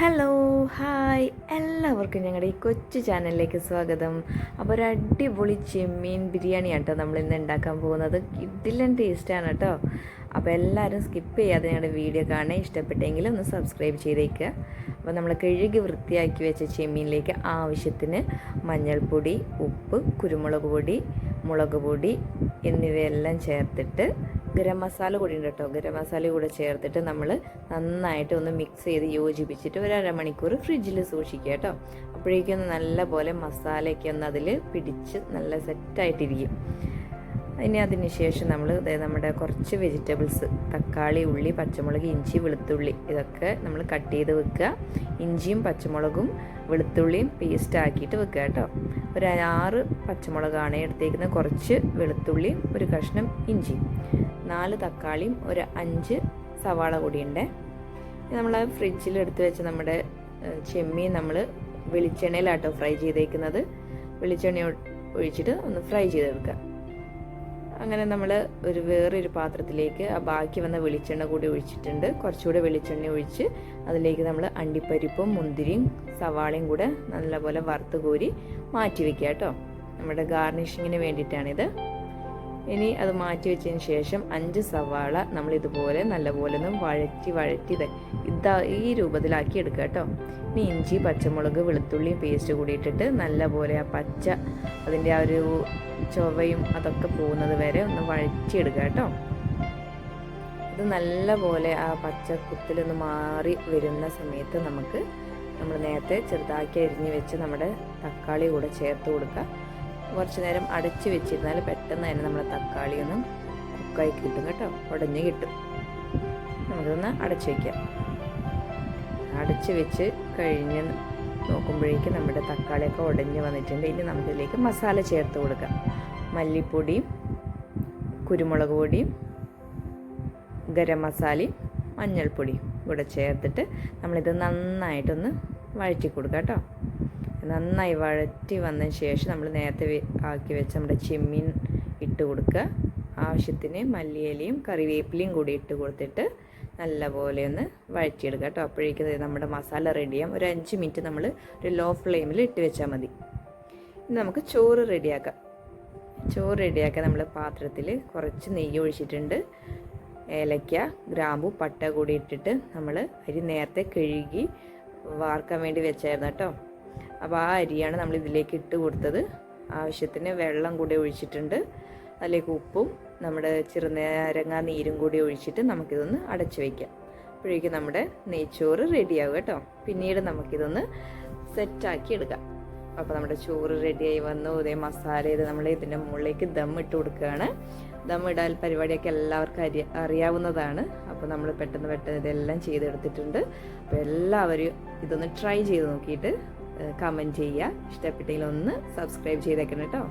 Hello hi എല്ലാവർക്കും ഞങ്ങളുടെ ഈ കൊച്ചു ചാനലിലേക്ക് സ്വാഗതം. അപ്പോൾ ഒരു അടിപൊളി ചെമ്മീൻ ബിരിയാണിയാണ് കേട്ടോ നമ്മൾ ഇന്ന് ഉണ്ടാക്കാൻ പോകുന്നത്. ഇതിലും ടേസ്റ്റാണ് കേട്ടോ. അപ്പോൾ എല്ലാവരും സ്കിപ്പ് ചെയ്യാതെ ഞങ്ങളുടെ വീഡിയോ കാണാൻ ഇഷ്ടപ്പെട്ടെങ്കിൽ ഒന്ന് സബ്സ്ക്രൈബ് ചെയ്തേക്കുക അപ്പോൾ നമ്മൾ കഴുകി വൃത്തിയാക്കി വെച്ച ചെമ്മീനിലേക്ക് ആവശ്യത്തിന് മഞ്ഞൾപ്പൊടി ഉപ്പ് കുരുമുളക് പൊടി മുളക് പൊടി എന്നിവയെല്ലാം ചേർത്തിട്ട് ഗരം മസാല കൂടി ഉണ്ട് കേട്ടോ. ഗരം മസാല കൂടെ ചേർത്തിട്ട് നമ്മൾ നന്നായിട്ട് ഒന്ന് മിക്സ് ചെയ്ത് യോജിപ്പിച്ചിട്ട് ഒരു അരമണിക്കൂർ ഫ്രിഡ്ജിൽ സൂക്ഷിക്കുക കേട്ടോ. അപ്പോഴേക്കും നല്ല പോലെ മസാലയൊക്കെ ഒന്ന് അതിൽ പിടിച്ച് നല്ല സെറ്റായിട്ടിരിക്കും ഇനി അതിന് ശേഷം നമ്മൾ നമ്മുടെ കുറച്ച് വെജിറ്റബിൾസ് തക്കാളി ഉള്ളി പച്ചമുളക് ഇഞ്ചി വെളുത്തുള്ളി ഇതൊക്കെ നമ്മൾ കട്ട് ചെയ്ത് വെക്കുക. ഇഞ്ചിയും പച്ചമുളകും വെളുത്തുള്ളിയും പേസ്റ്റ് ആക്കിയിട്ട് വെക്കുക കേട്ടോ. ഒരു ആറ് പച്ചമുളകാണ് എടുത്തേക്കുന്നത്. കുറച്ച് വെളുത്തുള്ളിയും ഒരു കഷ്ണം ഇഞ്ചിയും. നാല് തക്കാളിയും ഒരു അഞ്ച് സവാള കൂടിയുണ്ട് നമ്മൾ ഫ്രിഡ്ജിൽ എടുത്ത് വെച്ച നമ്മുടെ ചെമ്മീൻ നമ്മൾ വെളിച്ചെണ്ണയിലാട്ടോ ഫ്രൈ ചെയ്തേക്കുന്നത്. വെളിച്ചെണ്ണ ഒഴിച്ചിട്ട് ഒന്ന് ഫ്രൈ ചെയ്തെടുക്കുക. അങ്ങനെ നമ്മൾ ഒരു വേറൊരു പാത്രത്തിലേക്ക് ആ ബാക്കി വന്ന വെളിച്ചെണ്ണ കൂടി ഒഴിച്ചിട്ടുണ്ട്. കുറച്ചുകൂടെ വെളിച്ചെണ്ണ ഒഴിച്ച് അതിലേക്ക് നമ്മൾ അണ്ടിപ്പരിപ്പും മുന്തിരിയും സവാളയും കൂടെ നല്ലപോലെ വറുത്ത് കോരി മാറ്റി വെക്കുക കേട്ടോ. നമ്മുടെ ഗാർണിഷിങ്ങിന് വേണ്ടിയിട്ടാണിത്. ഇനി അത് മാറ്റി വെച്ചതിന് ശേഷം അഞ്ച് സവാള നമ്മൾ ഇതുപോലെ നല്ലപോലെ ഒന്ന് വഴറ്റി വഴറ്റി ഇതാ ഈ രൂപത്തിലാക്കി എടുക്കുക കേട്ടോ. ഇനി ഇഞ്ചി പച്ചമുളക് വെളുത്തുള്ളിയും പേസ്റ്റ് കൂടി ഇട്ടിട്ട് നല്ലപോലെ ആ പച്ച അതിന്റെ ആ ഒരു ചൊവയും അതൊക്കെ പോകുന്നത് വരെ ഒന്ന് വഴറ്റിയെടുക്കുക കേട്ടോ. ഇത് നല്ലപോലെ ആ പച്ച കുത്തിലൊന്ന് മാറി വരുന്ന സമയത്ത് നമുക്ക് നമ്മൾ നേരത്തെ ചെറുതാക്കി അരിഞ്ഞ് വെച്ച് നമ്മുടെ തക്കാളി കൂടെ ചേർത്ത് കൊടുക്കുക. കുറച്ച് നേരം അടച്ചു വെച്ചിരുന്നാൽ പെട്ടെന്ന് തന്നെ നമ്മുടെ തക്കാളി ഒന്ന് കുക്കായി കിട്ടും കേട്ടോ. ഉടഞ്ഞ് കിട്ടും. നമുക്കൊന്ന് അടച്ചു വയ്ക്കാം അടച്ച് വെച്ച് കഴിഞ്ഞ് നോക്കുമ്പോഴേക്കും നമ്മുടെ തക്കാളിയൊക്കെ ഉടഞ്ഞ് വന്നിട്ടുണ്ട്. ഇനി നമുക്കിതിലേക്ക് മസാല ചേർത്ത് കൊടുക്കാം. മല്ലിപ്പൊടിയും കുരുമുളക് പൊടിയും ഗരം മസാലയും മഞ്ഞൾപ്പൊടിയും കൂടെ ചേർത്തിട്ട് നമ്മളിത് നന്നായിട്ടൊന്ന് വഴറ്റി കൊടുക്കാം കേട്ടോ. നന്നായി വഴറ്റി വന്നതിന് ശേഷം നമ്മൾ നേരത്തെ ആക്കി വെച്ച നമ്മുടെ ചെമ്മീൻ ഇട്ട് കൊടുക്കുക ആവശ്യത്തിന് മല്ലിയിലയും കറിവേപ്പിലയും കൂടി ഇട്ട് കൊടുത്തിട്ട് നല്ലപോലെ ഒന്ന് വഴറ്റിയെടുക്കുക കേട്ടോ. അപ്പോഴേക്കും നമ്മുടെ മസാല റെഡിയാം. ഒരു അഞ്ച് മിനിറ്റ് നമ്മൾ ഒരു ലോ ഫ്ലെയിമിൽ ഇട്ട് വെച്ചാൽ മതി. ഇനി നമുക്ക് ചോറ് റെഡിയാക്കാം. ചോറ് റെഡിയാക്കാൻ നമ്മൾ പാത്രത്തിൽ കുറച്ച് നെയ്യ് ഒഴിച്ചിട്ടുണ്ട്. ഏലക്ക ഗ്രാമ്പു പട്ട കൂടി ഇട്ടിട്ട് നമ്മൾ അരി നേരത്തെ കഴുകി വാർക്കാൻ വേണ്ടി വെച്ചായിരുന്നു കേട്ടോ. അപ്പോൾ ആ അരിയാണ് നമ്മൾ ഇതിലേക്ക് ഇട്ട് കൊടുത്തത്. ആവശ്യത്തിന് വെള്ളം കൂടി ഒഴിച്ചിട്ടുണ്ട്. അതിലേക്ക് ഉപ്പും നമ്മുടെ ചെറുനാരങ്ങ നീരും കൂടി ഒഴിച്ചിട്ട് നമുക്കിതൊന്ന് അടച്ചു വയ്ക്കാം അപ്പോഴേക്കും നമ്മുടെ നെയ്ച്ചോറ് റെഡിയാവും കേട്ടോ. പിന്നീട് നമുക്കിതൊന്ന് സെറ്റാക്കി എടുക്കാം. അപ്പോൾ നമ്മുടെ ചോറ് റെഡിയായി വന്നു. ഇതേ മസാല ഇത് നമ്മൾ ഇതിന്റെ മുകളിലേക്ക് ദം ഇട്ട് കൊടുക്കുകയാണ്. ദം ഇടാൽ പരിപാടിയൊക്കെ എല്ലാവർക്കും അറിയ അറിയാവുന്നതാണ്. അപ്പോൾ നമ്മൾ പെട്ടെന്ന് പെട്ടെന്ന് ഇതെല്ലാം ചെയ്തെടുത്തിട്ടുണ്ട്. അപ്പോൾ എല്ലാവരും ഇതൊന്ന് ട്രൈ ചെയ്ത് നോക്കിയിട്ട് കമന്റ് ചെയ്യുക. ഇഷ്ടപ്പെട്ടെങ്കിൽ ഒന്ന് സബ്സ്ക്രൈബ് ചെയ്തേക്കണം കേട്ടോ.